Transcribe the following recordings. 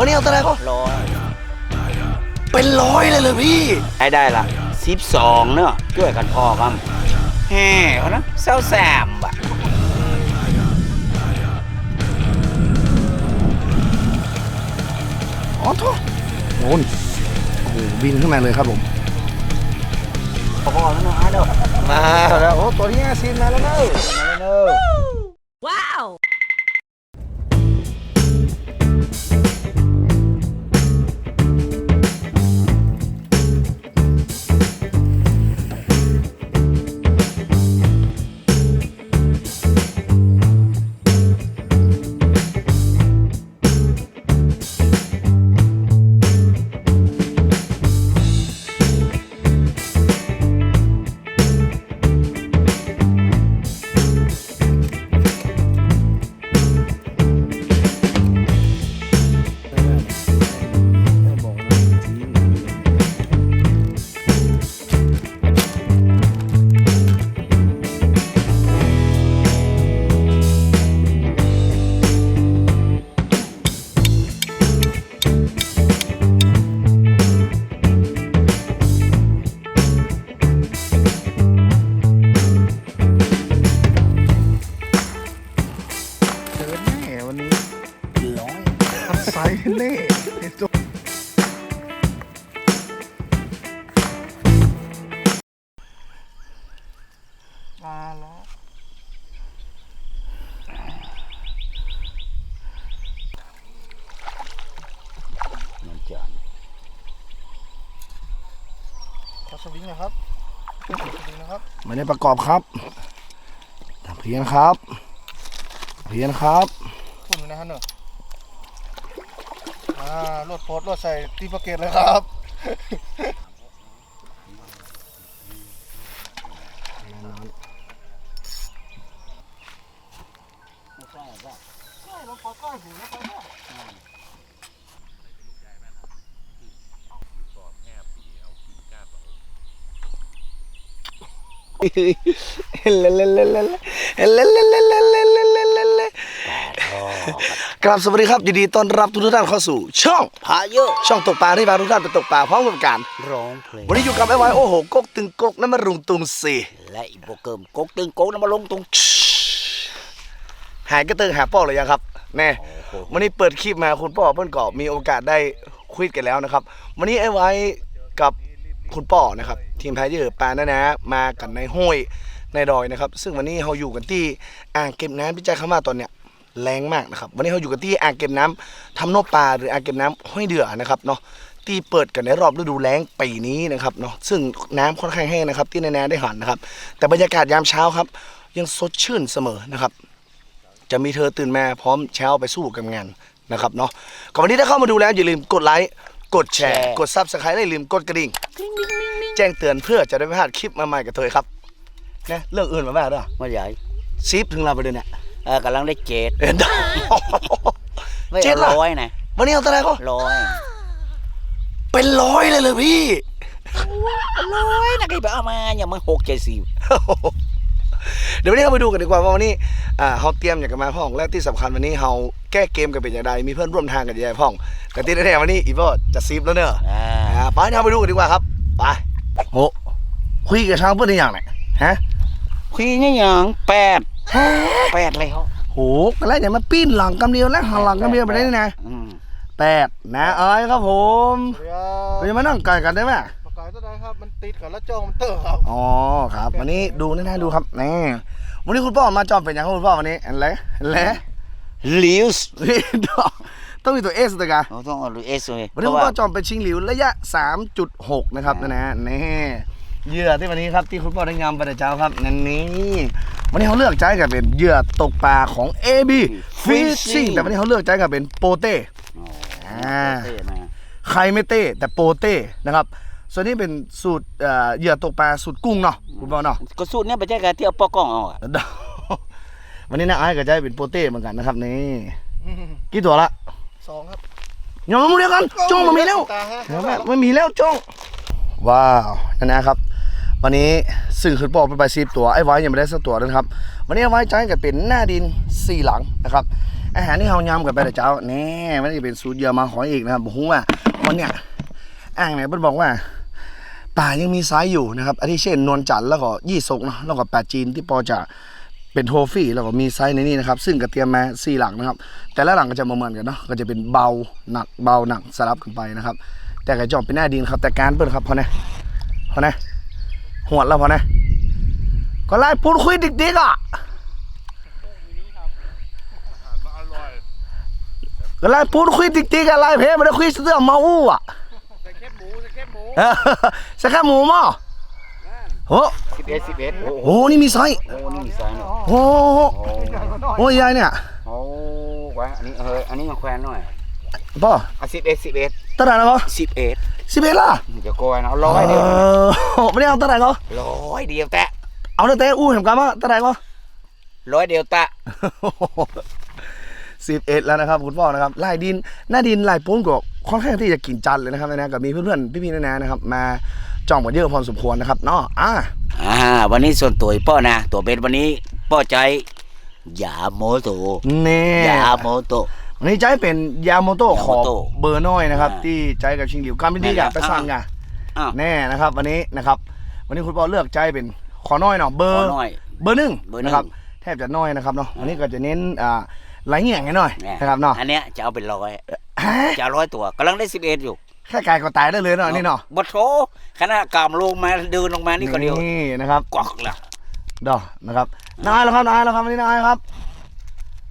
วันนี้เอาเท่าไหร่ก็ร้อยเป็นร้อยเลยเลยพี่ให้ได้ละสิบสองเนอะช่วยกันพอกันแฮ่เขานะเศร้าแสมบะอ๋อโทษโน่นโอ้โหบินขึ้นมาเลยครับผมพอแล้วเนอะฮะเนอะมาแล้วโอ้ตัวนี้ซีนมาแล้วเนอะมาเลยเนอะ Wow! เจ ขอสวิงหนะครับขอสวิงนะครับ ไม่ได้ประกอบครับทำเพียนครับ เพียนครับพุ่นนะฮะเนอะอ่ารถโพสต์รถใส่ตีปากเกตเลยครับ ราบสวัสดีครับยินดีต้อนรับทุกท่านเข้าสู่ ช่องพาเยอะช่องตกปลาที่พาทุกท่านไปตกปลาพร้อมกับการร้องเพลงวันนี้อยู่กับไอ้ไว้โอ้โหกกตึงกกน้ำมันรุงตุงสีและอีโบเกิมกกตึงกกน้ำมาลงตรงหายกระเติงหาป้อเลยยังครับแน่โอ้โหวันนี้เปิดคลิปมาคุณป้อเพื่อนก็มีโอกาสได้คุยกันแล้วนะครับ วันนี้ไอ้ไว้กับ คุณป้อนะครับ ทีมแพายเยอร์ปลานะนะ มากันในห้วยในดอยนะครับ ซึ่งวันนี้เราอยู่กันที่อ่างเก็บน้ำพิจัยคำว่าตอนเนี้ยแรงมากนะครับ วันนี้เราอยู่กันที่อ่างเก็บน้ำทำนบปลาหรืออ่างเก็บน้ำห้วยเดือนะครับเนาะที่เปิดกันในรอบฤดูแล้งปีนี้นะครับเนาะซึ่งน้ำค่อนข้างแห้งนะครับ ที่แน่ๆได้หันนะครับ แต่บรรยากาศยามเช้าครับ ยังสดชื่นเสมอนะครับ จะมีเธอตื่นมาพร้อมเช้าไปสู้กับงานนะครับเนาะก่อนวันนี้ถ้าเข้ามาดูแล้วอย่าลืมกดไลค์ กดแชร์ กดซับสไครต์และอย่าลืมกดกระดิ่ง แจ้งเตือนเพื่อจะได้ไม่พลาดคลิปใหม่ๆกับเธอครับนะเรื่องอื่นมาบ้างด้วยมาใหญ่ซีฟถึงเราไปเลยเนี่ยเออกำลังได้เจ็ดเอ็นดไม่เจ็ดเอาละร้อยนะวันนี้เอาเท่าไหร่ก็ร้อยเป็นร้อยเลยเลยพี่ร้อยนะใครไปเอามาอย่ามาหกเจ็ดสิบ เดี๋ยววันนี้เราไปดูกันดีกว่าว่าวันนี้อ่าเขาเตรียมอย่างกันมาพ่องและที่สำคัญวันนี้เราแก้เกมกันเป็นอย่างไรมีเพื่อนร่วมทางกันอย่างไรพ่องแต่ที่แน่ๆวันนี้อีโบจะซีฟแล้วเนอะอ่าอ่าไปเราไปดูกันดีกว่าครับไปโหคุยกับช้างเพื่อนได้อย่างไหนฮะคุยนี่ยังแปดแปดแล้วโหกันแล้วอย่ามาปิ้นหลังกำเดียวแล้วหันหลังกำเดียวไปได้นะอืมแปดนะเอ้ยครับผมเดี๋ยวไปมานั่งไก่กันได้ไหม ครับ มันติดกับแล้วจ้องมันเตอร์ครับอ๋อครับ วันนี้ดูแน่ๆดูครับนี่วันนี้คุณพ่อมาจอมเป็นยังครับคุณพ่อวันนี้อันไรอันไรลิวส์ต้องมีตัวเอสตัวกันเราต้องเอาดูเอสเลยวันนี้คุณพ่อจอมเป็นชิงหลิวระยะ 3.6 นะครับนะนะนี่เหยื่อที่วันนี้ครับที่คุณพ่อได้งามไปแต่เช้าครับนั่นนี่วันนี้เขาเลือกใช้กับเป็นเหยื่อตกปลาของ AB Fishing แต่วันนี้เขาเลือกใช้กับเป็นโปเต้อ่าเต้นะใครไม่เต้แต่โปเต้นะครับ ส่วนนี้เป็นสูตรเอ่อเหยื่อตกปลาสูตรกุ้งเนาะคุณพ่อเนาะก็สูตรเนี้ยไปแจ้งกันที่เอาปอกล้องเอาอะวันนี้นะไอ้ายก็จะให้เป็นโปเต้เหมือนกันนะครับนี่กี่ตัวละสองครับยังไม่เดียวกันจ้องมามีแล้วตาฮะเดี๋ยวแม่ไม่มีแล้วจ้องว้าวนั่นนะครับ วันนี้สื่อขึ้นปอกไปไปซีบตัวไอ้ไว้ยังไม่ได้สักตัวเลยนะครับ วันนี้ไอ้ไว้ใจกับเป็นหน้าดินสี่หลังนะครับ อาหารที่เฮายำกันไปแต่เจ้าแน่มันจะเป็นสูตรเยอมาหอยอีกนะครับผมว่าวันเนี้ย อ่างเนี่ยเพิ่นบอกว่า ป่ายังมีไซส์อยู่นะครับอาทิเช่นนวลจันทร์แล้วก็ยี่สกเนาะแล้วก็แปดจีนที่พอจะเป็นโทฟี่แล้วก็มีไซส์ในนี้นะครับซึ่งก็เตรียมมาสี่หลังนะครับ แต่ละหลังก็จะมเหมือนกันเนาะก็จะเป็นเบาหนักเบาหนักสลับกันไปนะครับ แต่ก็จอมเป็นหน้าดินครับแต่การเปิ้นครับพอนะพอนะหวดแล้วพอนะก็ไล่พูดคุยดิกๆอะก็ไล่พูดคุยติ๊กๆอะไรเพมันได้คุยเรื่อมาอู้อะ เออใส่ข้าวหมูมั้งโอ้สิบเอ็ดสิบเอ็ดโอ้โหนี่มีไซส์โหนี่มีสายเนาะโอ้โหโอ้ใหญ่กว่าน้อยโอ้ยยายเนี่ยโอ้วะอันนี้เฮ้ยอันนี้มาแควนหน่อยป่ะอะสิบเอ็ดสิบเอ็ดตาไหนนะป่ะสิบเอ็ดสิบเอ็ดล่ะจะโกยเนาะร้อยเดียวเออไม่ได้เอาตาไหนก็ร้อยเดียวแตะเอาแต่แต่อู้เห็นกันมั้งตาไหนก็ร้อยเดียวแตะ สิบเอ็ดแล้วนะครับคุณพ่อนะครับลายดินหน้าดินลายปุ้นก็ค่อนข้างที่จะกินจัดเลยนะครับนะกับมีเพื่อนๆพี่ๆน้าๆนะครับ มาจ้องกันเยอะพอสมควรนะครับเนาะอ่าอ่า วันนี้ส่วนตัวป้อนะ ตัวเบ็ดวันนี้ป้อใจยาโมโตเน่ยาโมโตวันนี้ใจเป็นยาโมโตะขอบ Yamamoto เบอร์น้อยนะครับอ่าที่ใจกับชิงหลิวการไม่ดีอยากไปสั่งไงอ้าวแน่นะครับ วันนี้นะครับ วันนี้คุณปอเลือกใจเป็นขอน้อยเนาะเบอขอร์หน่อยเบอร์หนึ่งเบอร์หนึ่งนะครับแทบจะน้อยนะครับเนาะวันนี้ก็จะเน้นอ่า ไหลเงี้ยงให้หน่อยเนี่ยนะครับเนาะอันเนี้ยจะเอาเป็นร้อยฮะจะเอาร้อยตัวกำลังได้สิบเอ็ดอยู่แค่กายก็ตายได้เลยเนาะนี่เนาะบัดโถขณะกามลงมาเดินลงมานี่ก็เดียวนี่นะครับกวักละดอกนะครับนายแล้วครับนายแล้วครับวันนี้นายครับ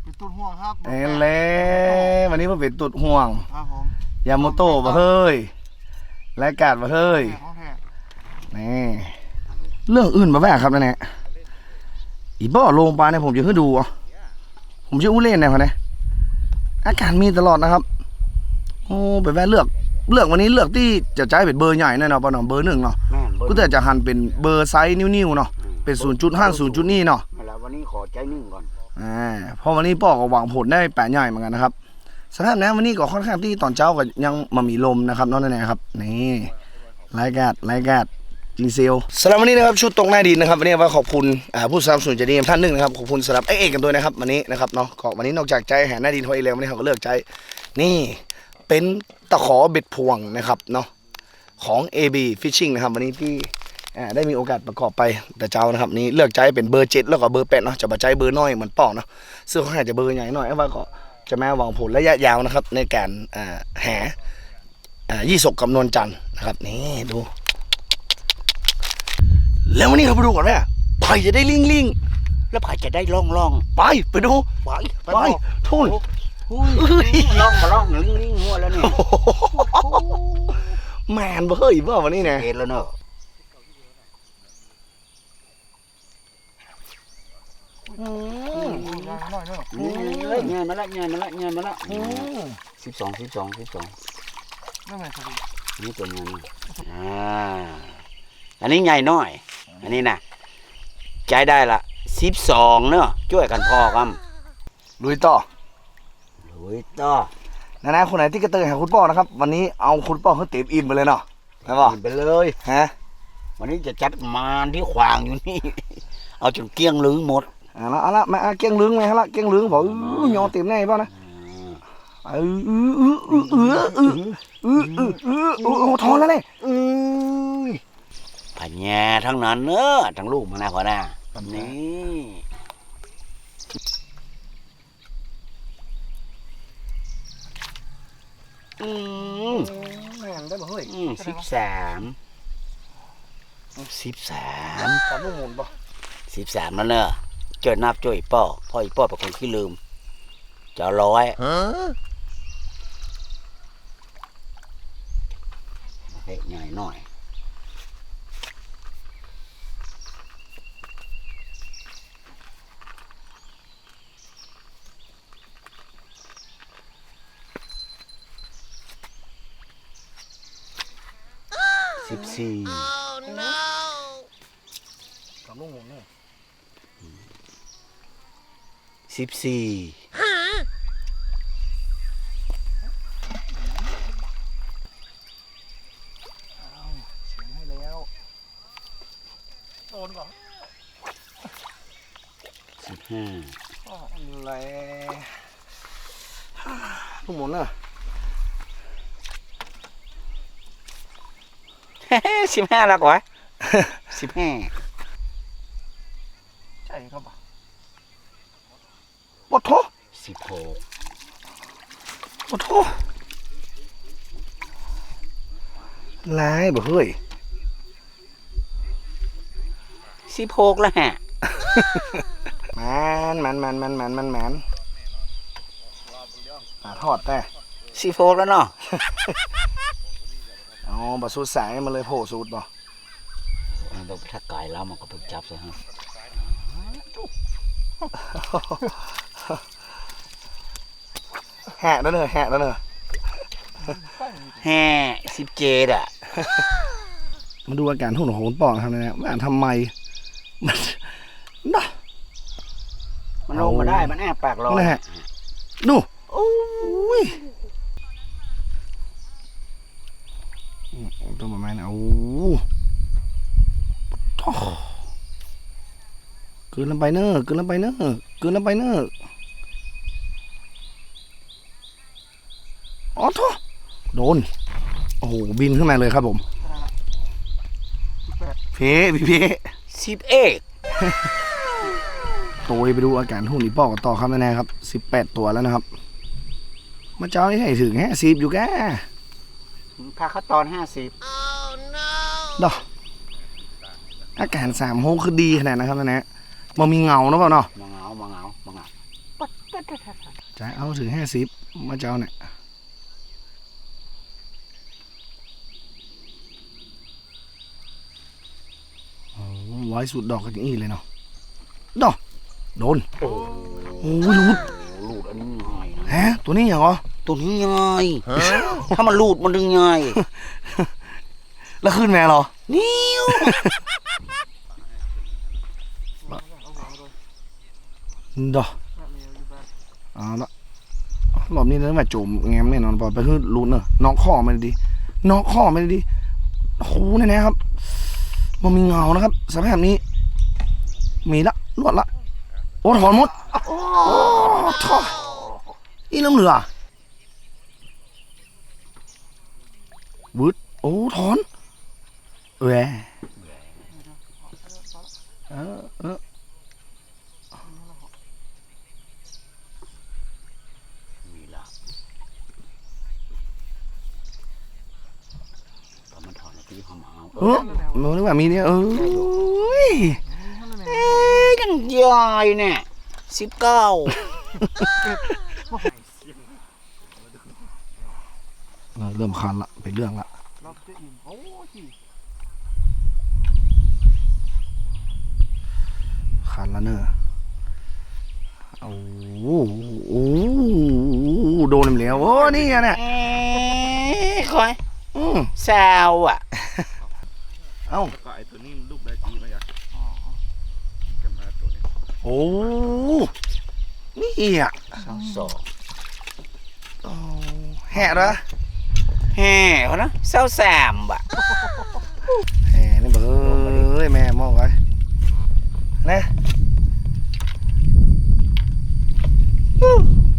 เป็นตุ้นห่วงครับเอ็นเล่วันนี้เพิ่งเป็นตุดห่วงครับผมยาโมโตะบ่เฮ้ยรายการบ่เฮ้ยแท้ของแท้นี่เรื่องอื่นมาแวกครับนั่นแหละอีบ่อลงปลาเนี่ยผมจะให้ดูอะ ผมจะอู้เล่นเนี่ยคนนี้อาการมีตลอดนะครับ โอ้ไปแวะเลือก เลือกวันนี้เลือกที่จะใช้เป็นเบอร์ใหญ่แน่นอนปะเนาะเบอร์หนึ่งเนาะแม่นเบอก็ร์แต่จะหันเป็นเบอร์ไซส์นิ้วๆเนาะเป็นศูนย์จุดห้าศูนย์จุดนี่เนาะเวลาวันนี้ขอใจหนึ่งก่อนอ่าเพราะวันนี้ป้อก็หวังผลได้แปดใหญ่เหมือนกันนะครับสภาพน้ำวันนี้ก็ค่อนข้างที่ตอนเช้าก็ยังมามีลมนะครับน้องแน่ๆครับนี่รายการรายการ จริงเซลสำหรับวันนี้นะครับชุดตรงหน้าดินนะครับวันนี้ว่าขอบคุณผู้สนับสนุนใจดีท่านหนึ่งนะครับขอบคุณสำหรับไอเอกกันด้วยนะครับวันนี้นะครับเนาะก็วันนี้นอกจากใจแห่หน้าดินเขาเองแล้ววันนี้เขาก็เลือกใจ นี่เป็นตะขอเบ็ดพวงนะครับเนาะของ AB Fishing นะครับวันนี้ที่ได้มีโอกาสประกอบไปแต่เจ้านะครับนี่เลือกใจเป็นเบอร์เจ็ดแล้วก็เบอร์แปดเนาะจะมาใจเบอร์น้อยเหมือนป่อเนาะซึ่งเขาอาจจะเบอร์ใหญ่หน่อยว่าก็จะแมาหวังผลระยะยาวนะครับในการแห่ยี่สกกับนวลจันนะครับนี่ดู แล้ววันนี้เราไปดูก่อนว่าใครจะได้ลิงลิงแล้วผ่าจะได้ล่องล่องไปไปดูไปไปทุ่นอุ้ยล่องมาล่องลิงลิงหัวแล้วเนี่ยแมนเบ้ยว่าวันนี้เนี่ยเอ็ดแล้วเนอะอืมยางน้อยเนอะนี่เลยเงี้ยมาละเงี้ยมาละเงี้ยมาละสิบสองสิบสองสิบสองนั่นไงครับนี่ตัวเงี้ยนะอ่า อันนี้ใหญ่น้อย อันนี้นะใจได้ละสิบสองเนอะช่วยกันพอกันลุยต่อลุยต่อนะนะคนไหนที่กระเตือนหาคุณป้อนะครับ วันนี้เอาคุณป้อเขาเต็มอิ่มไปเลยเนาะนะป่ะไปเลยฮะวันนี้จะจัดมารที่ขวางอยู่นี่ เอาจนเกลี้ยงลืงหมดเอาละเอาละมาเอาเกี้ยงลึงไงฮะละเกี้ยงลึงบอกอื้อยอเต็มแน่ป่ะนะเออเออเออเออเออเออเออเออเออเออโอ้ทอนแล้วเนี่ย เอ้ยผันแย่ทั้งนั้นเนอะทั้งลูกมันนะขอหน้านี่อืมแม่นได้บ่เฮ้ยอืมสิบสามสิบสามตามลูกหมุนป่ะสิบสามแล้วเนอะเจอนับจ่วยป้อพ่ออีป้อเป็นคนขี้ลืมจะเอาร้อยเฮ้ยใหญ่หน่อย สิบสี่ตามลูกหมุนเนี่ยสิบสี่ให้แล้วโดนก่อนสิบห้าอะไรทุกหมดเนอ สิบห้าแล้วกว่าสิบห้าใช่ครับปะโทสิบหกปะโทลายบ่เฮ้ยสิบหกแล้วฮะมันมันมันมันมันมันมันอ่าทอดแต่สิบหกแล้วเนาะ อ๋อบะสูดสายมันเลยโผล่สูตรบ่เราถ้าไก่แล้วมันก็ไปจับซะฮะแหะแล้วเนอะแหะแล้วเนอะแห่สิบเจ็ดอะ มาดูอาการหุ่นของคุณปองทำนะว่าทำไม มันน่ะมันลงมาได้ มันแอบปากรอนั่นแหละดูโอ้ยอืม ต้องประมาณนั้นโอ้โถ่เกินลงไปเนอะเกินลงไปเนอะเกินลงไปเนอะอ๋อโถ่โดน โอ้โห บินขึ้นมาเลยครับผมเพพี่เพสิบเอ็ดโตยไปดูอาการหุ่นอีปอกกันต่อครับแน่ๆครับสิบแปดตัวแล้วนะครับ มาเจ้านี่ให้ถึงแค่สิบอยู่แก่ พาเขาตอนห้าสิบดอกอาการสามโฮคือดีขนาดนะครับแน่ๆมันมีเงาเนอะเปล่าเนาะมาเหงามาเหงามาเหงาจะเอาถึงห้าสิบมาเจ้าเนี่ยโอ้ไว้สุดดอกกันอย่างนี้เลยเนาะดอกโดนโอ้ยรูดโอ้ลูดอันนี้ง่ายนะ ฮะตัวนี้อย่างเหรอ ตัวนี้ง่ายถ้ามันลูดมันดึงง่ายแล้วขึ้นแม่เหรอ นิ้วดอกเอาละรอบนี้นึกว่าโจมแงมแน่นอนพอไปขึ้นรูดเนอะนอกข้อไม่ได้ดีนอกข้อไม่ได้ดีโอ้โหแน่ๆครับมันมีเงานะครับสภาพนี้ มีละลวดละ โอ้ถอนหมดโอ้ถอนอีเริ่มเหลือ วืดโอ้ถอนแหวเออเออมีละพอมันถอนแล้วพี่เขามาเอาเออมันนึกว่ามีเนี่ยเอ้ยเอ๊ยยังยายเนี่ยสิบเก้าเออเริ่มคันละเป็นเรื่องละ เราจะอิ่มโอ้ยคันละเนอะโอ้โหโอ้โหโดนแล้วโอ้นี่ไงเนี่ยเอ๊ะคอยอืมแซวอะ เอ้าก็ไอตัวนี้มันลูกได้จีมาจากจะมาตัวนี้โอ้นี่อะสองสองโอ้แห่เหรอ แฮ่เขานะเศร้าแซมอะแห่นี่เบ้ยแม่มองไว้นะ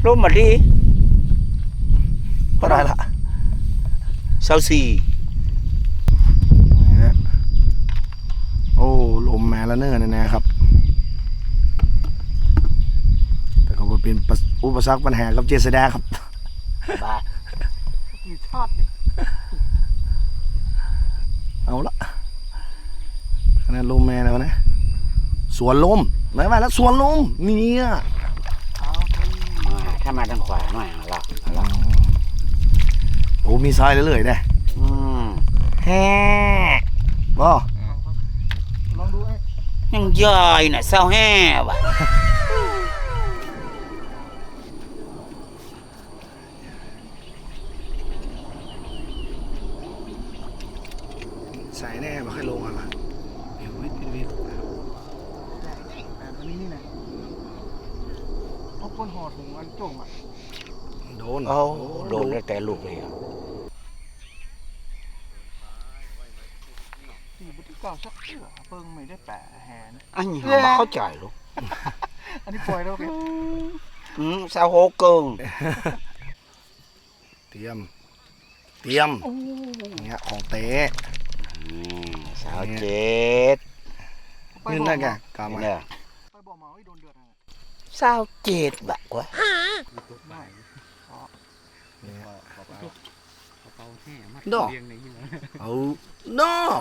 ร่มมาดีก็ได้ละเศร้าสี่นะฮะโอ้ลมมาแล้วเนอะแน่ๆครับ แต่ก็บ่เป็นอุปสรรคปัญหากับเจษดาครับบา ทกี่ชาตินี่เอาละขนาดลมแม่แล้วนะ สวนลมหมายว่าแล้วสวนลมเนี่ยเอาไปมาถ้ามาทางขวาหน่อยเอาละเอาละโอ้มีซอยเรื่อยๆเด้อืมแฮ่บ่ลองดูไอ้ยังยายน่ะเศร้าแห่ว่ะ ใส่แน่บ่ค่อยลงอะล่ะเดี๋ยววิทย์วิทย์แต่ตัวนี้นี่นะเอาก้นหอดถุงอันจงอะโดนโอ้โดนตั้งแต่ลูกเลยอะสี่บุตรเก่าชักเชื่อเปิงไม่ได้แปะแหนอันนี้เขาไม่เข้าใจหรอกอันนี้ปล่อยแล้วเป็นอืมเศร้าโหเกิงเตรียม เตรียมเนี่ยของเตะอืม สาวเจ็ดนี่นั่นไงกามาเนี่ยไปบอกมาว่าโดนเดือดอะไรสาวเจ็ดบะวะดอกเอาดอก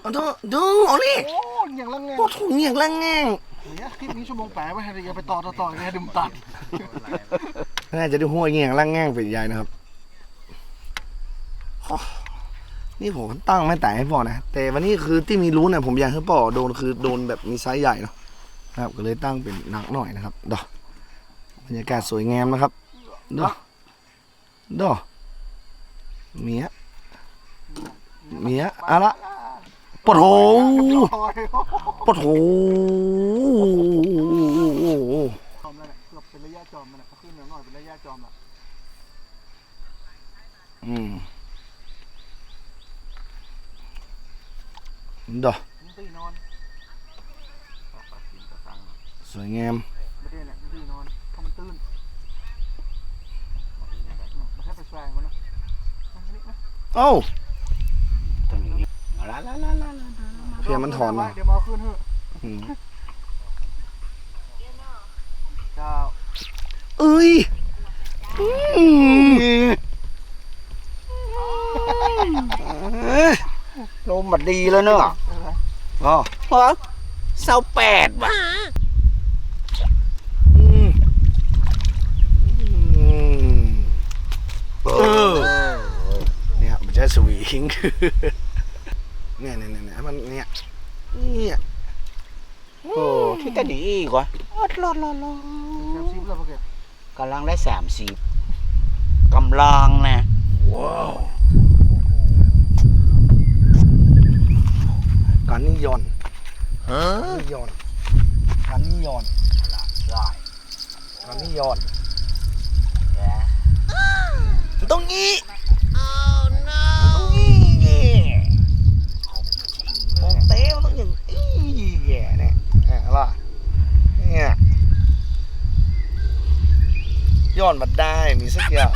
เอาเถอะดูเอานี่โอ้ยอย่างละไงโอ้ถุงอย่างละแง่งเนี่ยคลิปนี้ชั่วโมงแปดไว้ให้เดี๋ยวไปต่อต่อต่อให้ดึมตัดน่าจะได้หัวเงี้ยงละแง่งเป็นใหญ่นะครับโอ้ นี่ผมตั้งไม่แต่ให้ปอนะ แต่วันนี้คือที่มีรู้เนี่ยผมอยากให้ปอโดนคือโดนแบบมีไซส์ใหญ่เนาะนะครับ ก็เลยตั้งเป็นหนักหน่อยนะครับดอกบรรยากาศสวยงามนะครับดอกดอกเมียเมียอะละปะโถปะโถจอมแล้วเนี่ยเกือบเป็นระยะจอมมันนะขึ้นหน่อยเป็นระยะจอมละอืม ดอกมันตีนอนสวยงามประเด็นเนี่ยมันตีนอนเพราะมันตื้นมันแค่ไปแซงมันนะอันนี้นะเอ้าตรงนี้ลาลาลาลาลาเพียงมันถอนมาเดี๋ยวมาเอาขึ้นเถอะอืมเจ้าเอ้ยอืม ลมมันดีแล้วเนอะอะไรอ๋อเพราะสาวแปดบะอืมอืมเออเนี่ยมันจะสวีงคือเนี่ยเนี่ยเนี่ยเนี่ยมันเนี่ยเนี่ยโอ้ที่ตาดีอีกวะอดรอดรอดรอแซมซิปแล้วปะเกตกำลังได้สามสิบกำลังนะว้าว การนิยอนฮะนิยอนการนิยอนได้การนิยอนแย่ตรงนี้ตรงนี้ของเต้มันต้องอย่างอี้แย่เนี่ยเนี่ยล่ะเนี่ยย้อนมาได้มีสักอย่าง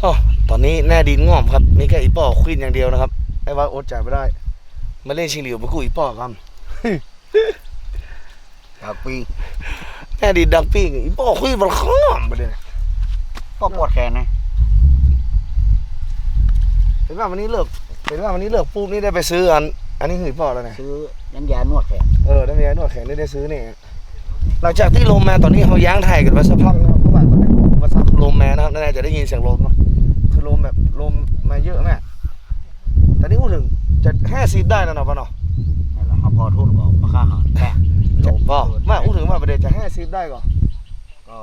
โอ้ตอนนี้แน่ดินง่อมครับ มีแค่อีป่อควินอย่างเดียวนะครับ ไอ้ว่าอดใจไม่ได้ มาเล่นชิงเหลียวไปกู้อีป่อกันดักปีแน่ดินดักปิ้งอีป่อควินมันข้ามไปเลยก็ปวดแขนนะเห็นว่าวันนี้เลิกเห็นว่าวันนี้เลิกปุ๊บนี่ได้ไปซื้ออัน อันนี้หือป่อแล้วเนี่ยซื้อน้ำยานวดแขนเออได้มีไอ้นวดแขนได้ได้ซื้อเนี่ยหลังจากที่ลมมาตอนนี้เขาย้างไทยกันมาสักพักนะครับเพราะว่าตอนนี้ว่าสักลมมานะครับน่าจะได้ยินเสียงลมเนาะคือลมแบบลมมาเยอะแม่แต่นี่พูดถึง จะห้าสิบได้นะเนาะป่ะเนาะนี่แหละเขาพอทุนก็มาค่าหารแปะจะป่ะไม่พูดถึงว่าประเดี๋ยวจะห้าสิบได้ก่อนก็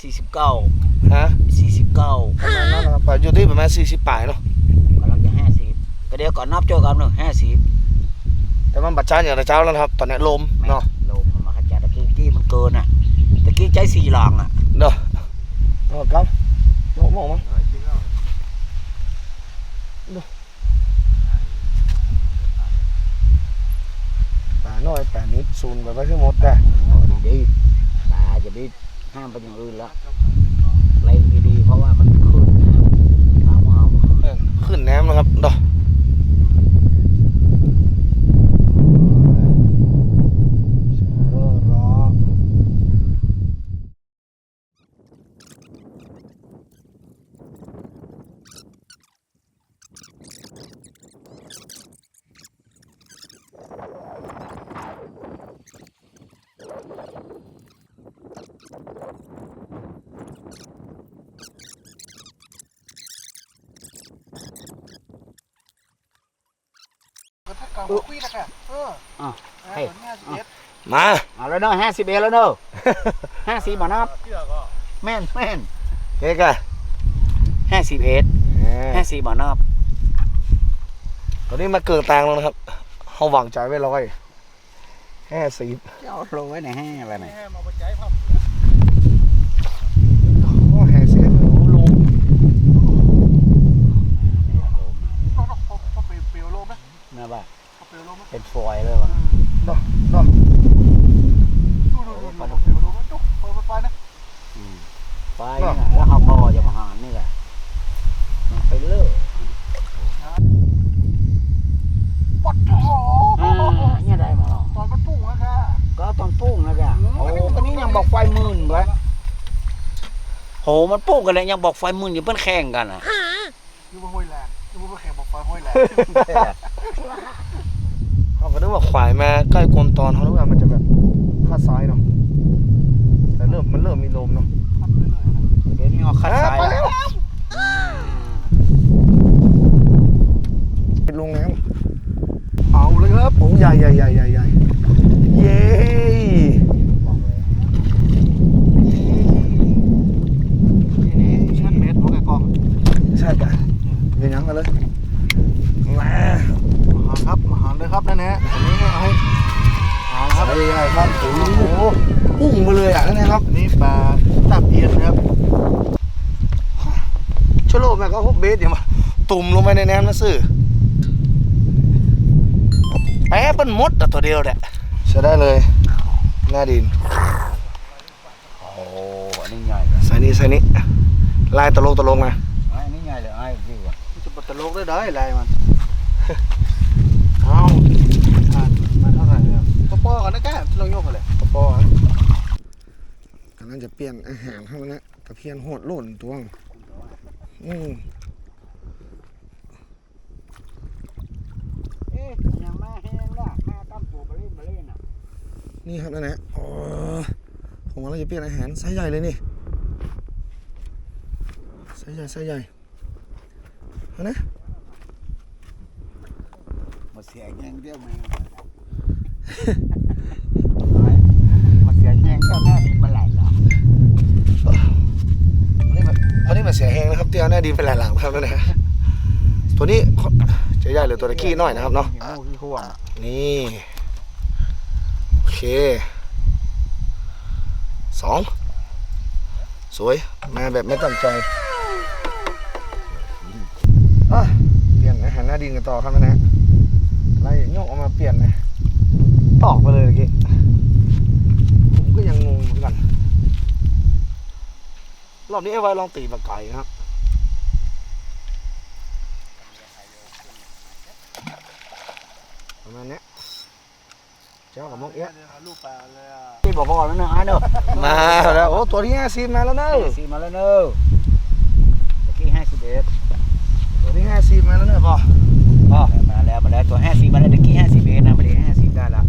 สี่สิบเก้าฮะสี่สิบเก้าประมาณนั้นนะครับอยู่ที่ประมาณสี่สิบปลายเนาะกำลังจะห้าสิบก็เดี๋ยวก่อนนับเจอกันหนึ่งห้าสิบแต่มันบัดช้าอย่างแต่เช้าแล้วนะครับ ตอนนี้ลมเนาะลมมันมาขจัดตะกี้กี้มันเกินอะตะกี้ใจสี่หลังอะเนาะเนาะครับมองมองมั้งป่า น้อยป่านิดซูนไปไว้ทั้งหมดได้โอ้ดีดีตาจะได้ห้ามไปอย่างอื่นละเล่นดีๆเพราะว่ามันขึ้นนะถามว่าเอาเออขึ้นแหนมนะครับดอกรอ ก็ถ้ากลางคุยนะแกเอออะเออเฮ้ยตัวเนี้ยสิบเอ็ดมาเอาแล้วเนอะห้าสิบเอ็ดแล้วเนอะห้าสิบมานับแม่นแม่นเฮ้ยกันห้าสิบเอ็ดห้าสิบมานับตอนนี้มาเกิดตังแล้วนะครับเขาหวังใจไว้ร้อยแค่สิบเจ้าลงไว้ในห้าอะไรไหน แม่มาปัจจัยพับ โอ้แห่เสียงโอ้ลุง เขาเขาเขาเปลวเปลวโลมไหม นะบ่า เขาเปลวโลมไหม เป็นฟอยเลยวะ ดอกดอก ดูดูดูดูเปลวโลมไหมดูเปิดไฟนะ ไฟนะแล้วเขาพอจะมาหาร โหมันปุ๊กกันเลยยังบอกไฟมึนอยู่เพิ่นแข่งกันอะนึกว่าห้วยแลนด์นึกว่าแข่งบอกฟ้าห้วยแลนด์เขาก็นึกว่าขวายมาใกล้กลมตอนเขานึกว่ามันจะแบบข้าซ้ายเนาะแต่เริ่มมันเริ่มมีลมเนาะขับเรื่อยๆนะเดี๋ยวนี้เขาคัดสายไปแล้แล้ววเป็นโรงน้ำเอาเลยครับโอ้ใหญ่ใหญ่ใหญ่ใหญ่ใหญ่เย้ทีนี้ ชันเมตรเพราะแกกล้อง ใช่ปะเรียนยังกันเลย มามาหาครับมาหาเลยครับนั่นแหละอันนี้เอาให้หาครับใช่ใหญ่ครับโอ้โหพุ่งมาเลยอะนั่นนะครับอันนี้ปลาตับเอียนนะครับชโลมแม่ก็ฮุบเบสอย่ามาตุ่มลงไปในน้ำนะซื่อแป๊บมันมดแต่ตัวเดียวแหละใช้ได้เลยหน้าดินโอ้อันนี้ใหญ่ใส่นี่ใส่นี่ลายตะลงตะลงมา ลกได้ได้ไรมัน เอาอ่านมันเท่าไหร่เนี่ยปอๆกันนะแกที่เราโยกกันเลยปอๆกำลังจะเปลี่ยนอาหารเขาแล้วนะตะเพียนโหดโล่นตัวงอืมเอ๊ะยังมาให้นั่นล่ะมาตั้มตัวไปเล่นมาเล่นอะนี่ครับนั่นนะอ๋อผมกำลังจะเปลี่ยนอาหารไซส์ใหญ่เลยนี่ไซส์ใหญ่ไซส์ใหญ่เอา นะมาเสียแยงเดียวมามาเสียแยงเจ้าหน้าดินมาหลายหรอวันนี้มันวันนี้มันเสียแหงนะครับเตี้ยหน้าดินเป็นหลายหลังครับนั่นนะตัวนี้จะใหญ่หรือตัวตะกี้น้อยนะครับเนาะนี่โอเคสองสวยมาแบบไม่ตั้งใจอะเปลี่ยนอาหารหน้า ดินกันต่อครับนะฮะไล่โยกออกมาเปลี่ยนนะตอกไปเลยเมื่อกี้ผมก็ยังงงเหมือนกัน รอบนี้ไอ้ไว้ลองตีปากไก่ครับประมาณเนี้ยเจ้ากับมกเอ๊ะลูกปลาเลยอะที่บอกพ่อแล้วเนอะไอ้เนอะมาแล้วโอ้ตัวที่ห้าสิบมาแล้วเนอะสี่มาแล้วเนอะตะกี้ห้าสิบเอ็ดตัวที่ห้าสิบมาแล้วเนอะป่ะอ๋อ มาแล้วมาแล้วตัวห้าสิบมาแล้วตะกี้ห้าสิบเอ็ดนะมาดีห้าสิบได้ละ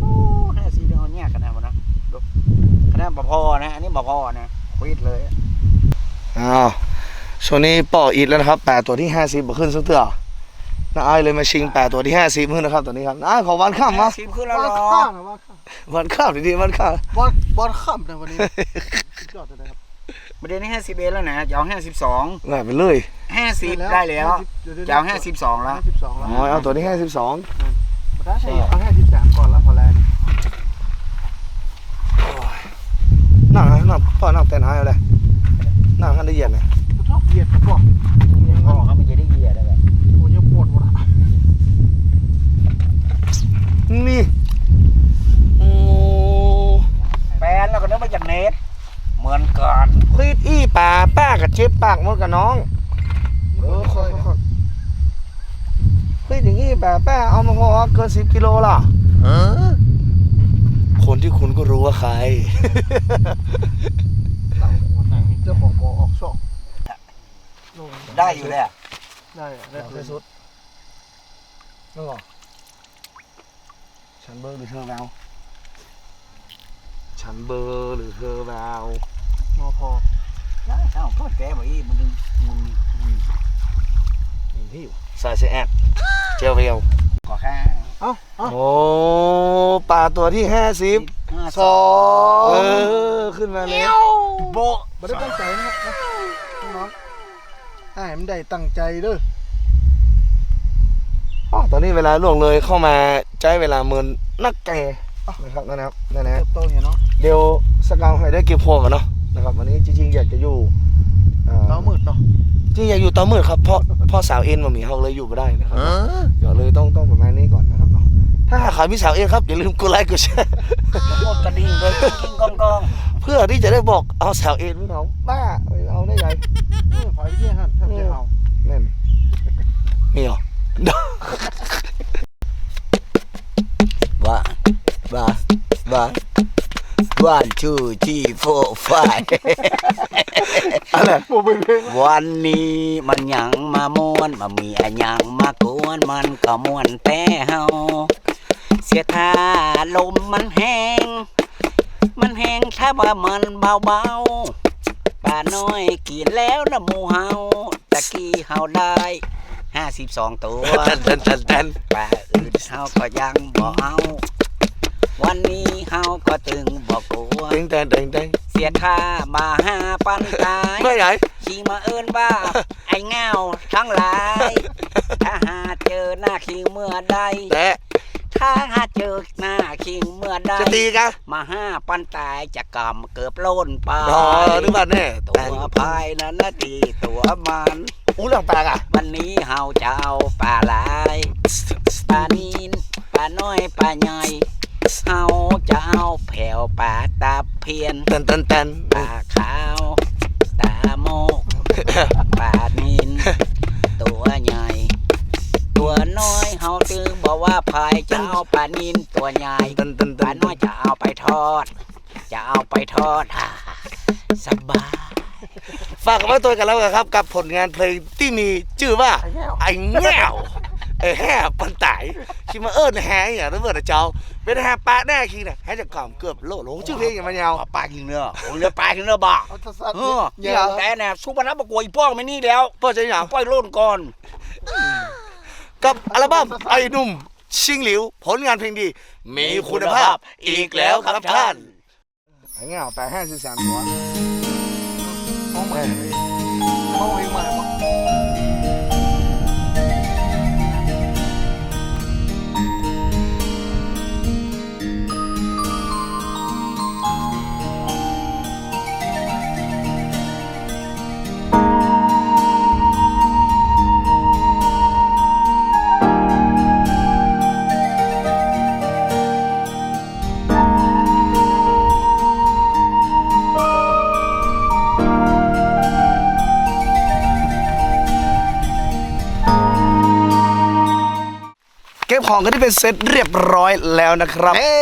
โอ้ห้าสิบเดียวเนี่ยขนาดมันนะดูขนาดบ่พอนะอันนี้บ่พอนะควิดเลยอ้าวช่วงนี้ป่ออีทแล้วนะครับแปดตัวที่ห้าสิบขึ้นสักเตือน้าไอายเลยมาชิงแปดตัวที่ห้าสิบขึ้นนะครับตอนนี้ครับน้าอ้ายขอวันข้ามมาสิบขึ้นแล้วบหอรลอข้ามนะบอลข้ามวันข้ามดีๆวันข้ามบอลบอลข้ามนะวันนี้สุดยอดเลยนะครับ ประเด็นนี้ห้าสิบเอ็ดแล้วนะจะเอาห้าสิบสองง่ายไปเลยห้าสิบได้แล้วจะเอาห้าสิบสองแล้ว ห้าสิบสองแล้วอ๋อเอาตัวที่ห้าสิบสองมาได้ให้เอาห้าสิบสามก่อนแล้วพอแล้วนั่งนะนั่งพ่อนั่งเต้นไอ้ายเอาเลยนั่งกันได้เย็นเลยก็ชอบเหยียดกระป๋องพ่อเขาไม่จะได้เหยียดอะไร โอ้ยปวดหมดอะ นี่โอ้ แปนแล้วก็นึกมาจากเน็ตเหมือนกัน ควิดอี้ป่าป้ากับ เจ็บปากหมดกับน้องเออค่อยๆควิดอย่างงี้ป่าป้าเอามาพอเกินสิบกิโลล่ะคนที่คุณก็รู้ว่าใครเจ้าของบ่อออกสองได้อยู่แล้วได้ได้ได้ที่สุดนั่นหรอฉันเบอร์หรือเธอแววฉันเบอร์หรือเธอแววมอพอนะเอ้าก็แกบอกอีมันดึงมึงนี่ที่อยู่ใส่เซแอดเจลเวลขอแค่เอ้าเอ้าโอ้ปลาตัวที่ห้าสิบสองเออขึ้นมาเลยโบะไม่ได้ตั้งใจนะครับน้องให้มันได้ตั้งใจเด้ออ๋อตอนนี้เวลาล่วงเลยเข้ามาใช้เวลาเมินนักแก่นะครับนั่นนะครับนั่นนะเติบโตเห็นเนาะเดี๋ยวสกาวให้ได้เก็บพวกกันเนาะ นะครับวันนี้จริงๆอยากจะอยู่อ่เต้ามืดเนาะจริงอยากอยู่เตามืดครับเพราะเพราะสาวเอ็นมามีเขาเลยอยู่ไม่ได้นะครับเดี๋ยวเลยต้องต้องประมาณนี้ก่อนนะครับเนาะถ้าหากใครมีสาวเอ็นครับอย่าลืมกดไลค์กดแชร์โคตรกระดิ่งเลยกิ้งกองกองเพื่อที่จะได้บอกเอาสาวเอ็นไม่เอาบ้าไม่เอาได้ไงเออขอเยี่ยฮั่นถ้าจะเอาแน่นมีเหรอ ว่าว่าว่า one two three four five อะไรโมเป็นเพลงวันนี้มันหยังมามวนมามีอะหยังมากวนมันก็มวนแต่เฮาเสียท่าลมมันแห้ง มันแห้งถ้าว่ามันเบาๆป่าน้อยกินแล้วนะหมูเฮาตะกี้เฮาได้ห้าสิบสองตัวตันตันตันตัน ป่าอื่นเฮาก็ยังบ่เอา วันนี้เฮาก็ตึงบ่กลัวเต็งตันเต็งเต็งเสียท่ามาหาปันตายไม่ไหนชีมาเอินว่าไอ้เงาทั้งหลาย ถ้าหาเจอหน้าคิงเมื่อใดแต่ถ้าหาเจอหน้าคิงเมื่อใดจะตีกันมาห้าปันตายจะกำเกือบโล้นไปอ๋อนึกว่าแน่ตัแต่วพายนั้นนะตีตัวมัน อู้เรื่องแปลกอะวันนี้เฮาจะเอาปลาหลาย ปลานินปลาน้อยปลาใหญ่ เฮาจะเอาแผ่วปลาตาเพียนตันตันตันปลาขาวตาโมกปลานิน ตัวใหญ่ ตัวน้อยเฮาตึงบอกว่าพายจะเอาปลานินตัวใหญ่ตันตันปตัลานน้อยจะเอาไปทอด จะเอาไปทอดฮ่าสบายฝากกับไว้ตัวกันแล้วกันครับ กับผลงานเพลงที่มีชื่อว่าไอ้แง่วไอ้แห่ปันไตคิดมาเอิญแห่อย่างนั้นเมื่อเจ้า เป็นแห่ปะแน่คิดนะแห่จะกล่อมเกือบโลหลงชื่อเพลงอย่างมันยาว ปลากินเนื้อโอ้ยเนื้อปลากินเนื้อบ่าเอาสัตว์เออเดี๋ยวแต่เนี่ยสุพรรณประกวดอีป้องไม่นี่แล้วพ่อจะอย่างปล่อยโล่นก่อน กับอัลบั้มไอ้หนุ่ม ชิงหลิว ผลงานเพลงดี มีคุณภาพอีกแล้วครับท่านไอ้แง่วแต่ห้าสิบสามหัวมองใหม่มองเองใหม่ป ของกันที่เป็นเซตเรียบร้อยแล้วนะครับเฮ้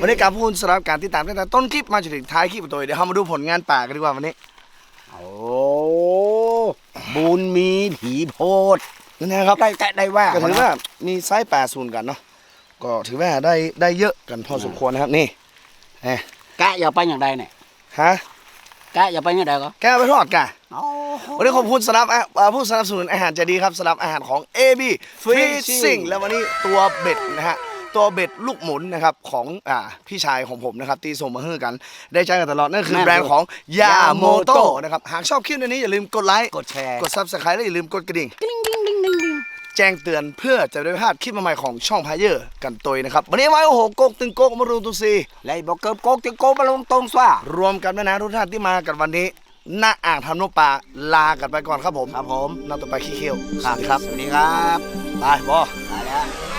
วันนี้การพูดสำหรับการติดตามตั้งแต่ต้นคลิปมาจนถึงท้ายคลิปตัวเดี๋ยวเรามาดูผลงานป่ากันดีกว่าวันนี้ โอ้บุญมีผีโพดนั่นนะครับได้ได้ได้ว่าก็ถือว่ามีไซส์แปดศูนย์กันเนาะก็ถือว่าได้ได้เยอะกันพอสมควรนะครับนี่แหมกะอย่าไปอย่างใดเนี่ยฮะ กะอย่าไปอย่างใดก็แกเอาไปทอดกันโอ้วันนี้ขอบคุณสำหรับอะอ่าผู้สนับสนุนอาหารใจดีครับสำหรับอาหารของ AB Fishing และวันนี้ตัวเบ็ดนะฮะตัวเบ็ดลูกหมุนนะครับของอ่าพี่ชายของผมนะครับที่ส่งมาให้กัน ได้ใจกันตลอดนั่นคือแบรนด์ของยาโมโตนะครับหากชอบคลิปนี้อย่าลืมกดไลค์กดแชร์กด Subscribe และอย่าลืมกดกระดิ่งแจ้งเตือนเพื่อจะได้พลาดคลิปใหม่ๆของช่องพายเยอร์กันตัวนะครับ วันนี้ไว้โอ้โหโกกตึงโกกมารูตุซีเลยบอกเกิบโกกติโกมาลงตรงสว่ารวมกันด้วยนะทุกท่านที่มากันวันนี้หน้าอ่างทำนกปลาลากันไปก่อนครับผมครับผมน้าต่อไปขี้เคียวสวัสดีครับสวัสดีครับไปบอไปแล้ว